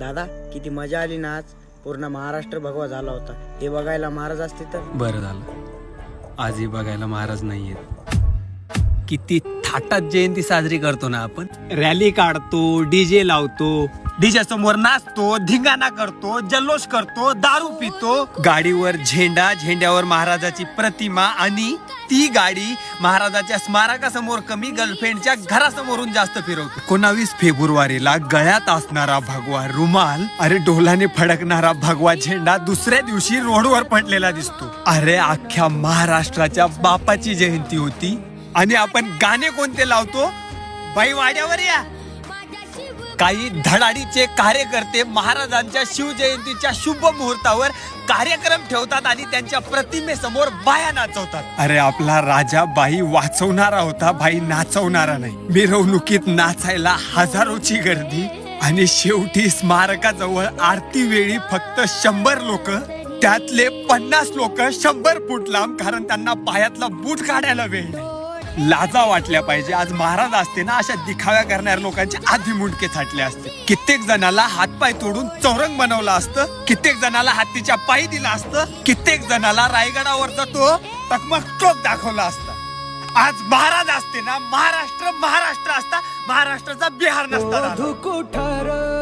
दादा किती मजा आली ना आज. पूर्ण महाराष्ट्र भगवा झाला होता. हे बघायला महाराज असते तर? बरं झालं. आजही बघायला महाराज नाहीयेत. किती थाटात जयंती साजरी करतो ना आपण. रॅली काढतो डीजे लावतो. डीजे समोर नाचतो धिंगाणा करतो जल्लोष करतो दारू पितो. गाडीवर झेंडा झेंड्यावर महाराजाची प्रतिमा आणि ती गाडी महाराजाच्या स्मारकासमोर कमी गर्लफ्रेंडच्या घरासमोरून जास्त फिरवतो. एकोणावीस फेब्रुवारीला गळ्यात असणारा भगवा रुमाल अरे डोलाने फडकणारा भगवा झेंडा दुसऱ्या दिवशी रोडवर पडलेला दिसतो. अरे अख्ख्या महाराष्ट्राच्या बापाची जयंती होती आणि आपण गाणे कोणते लावतो? बाई वाड्यावर या. काही धडाडीचे कार्यकर्ते महाराजांच्या शिवजयंतीच्या शुभ मुहूर्तावर कार्यक्रम ठेवतात आणि त्यांच्या प्रतिमेसमोर बाया नाचवतात. अरे आपला राजा बाई वाचवणारा होता बाई नाचवणारा नाही. मिरवणुकीत नाचायला हजारोची गर्दी आणि शेवटी स्मारकाजवळ आरती वेळी फक्त शंभर लोक त्यातले पन्नास लोक शंभर फूट लांब कारण त्यांना पायातला बूट काढायला वेळ नाही. लाजा वाटल्या पाहिजे. आज महाराज असते ना अशा दिखाव्या करणाऱ्या लोकांचे आधी मुंडके छाटले असते. कित्येक जणाला हातपाय तोडून चौरंग बनवलं असतं. कित्येक जणाला हत्तीच्या पायी दिला असतं. कित्येक जणाला रायगडावरचा तो टकमक टोक दाखवला असता. आज महाराज असते ना महाराष्ट्र महाराष्ट्र असता. महाराष्ट्राचा बिहार नसता. झाला.